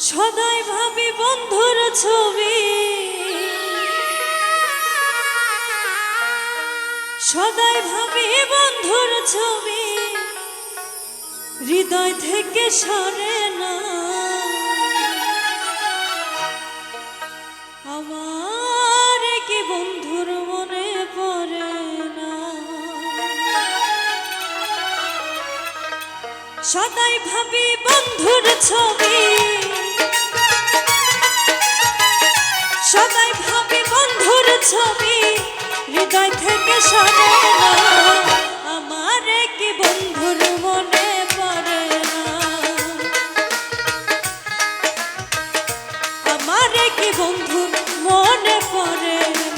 সদাই ভাবি বন্ধুর ছবি। সদাই ভাবি বন্ধুর ছবি। হৃদয় থেকে সরে না। আমার কি বন্ধুর মনে পড়ে না? সদাই ভাবি বন্ধুর ছবি। সদাই ভাবি বন্ধুর ছবি। হৃদয় থেকে সরে না। আমার কি বন্ধুর মনে পড়ে না। আমার কি বন্ধুর মনে পড়ে না।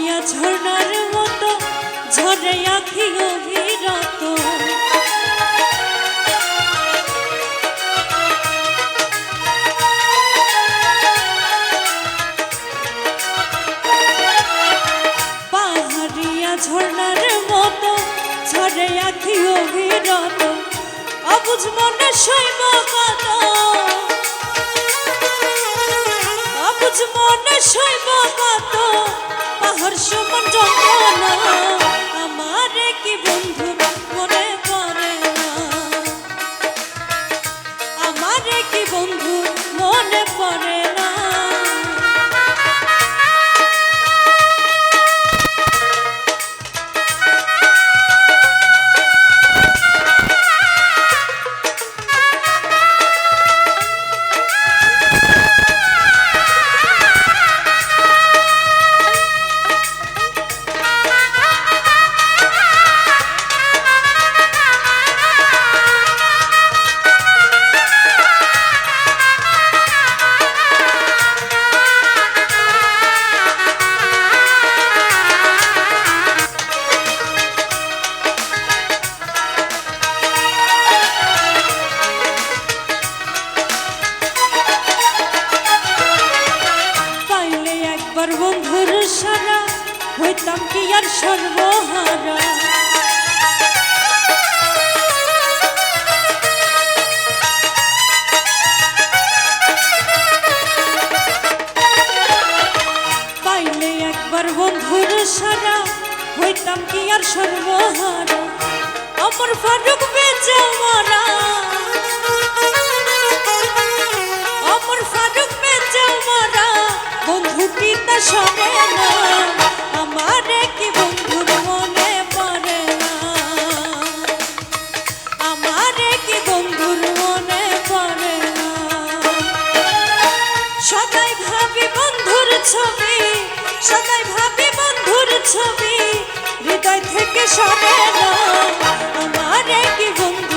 পাহাড়িয়া ঝর্ণার মতো, ঝরে আখি অভিরত। পাহাড়িয়া ঝর্ণার মতো, ঝরে আখি অভিরত। অবুঝ মনে শৈব কত আমার বন্ধুর সারা, হইতাম কি আর সর্বহারা? একবার বন্ধুর সারা, হইতাম কি আর সর্বহারা? আমার ফারুক মারা। আমার ফারুক মারা বন্ধুটি কি বন্ধুর মনে পড়ে না। আমার কি বন্ধুর মনে পড়ে না। ভাবি বন্ধুর ছবি, সদাই ভাবি বন্ধুর ছবি, হৃদয় থেকে সরে না। আমার কি বন্ধু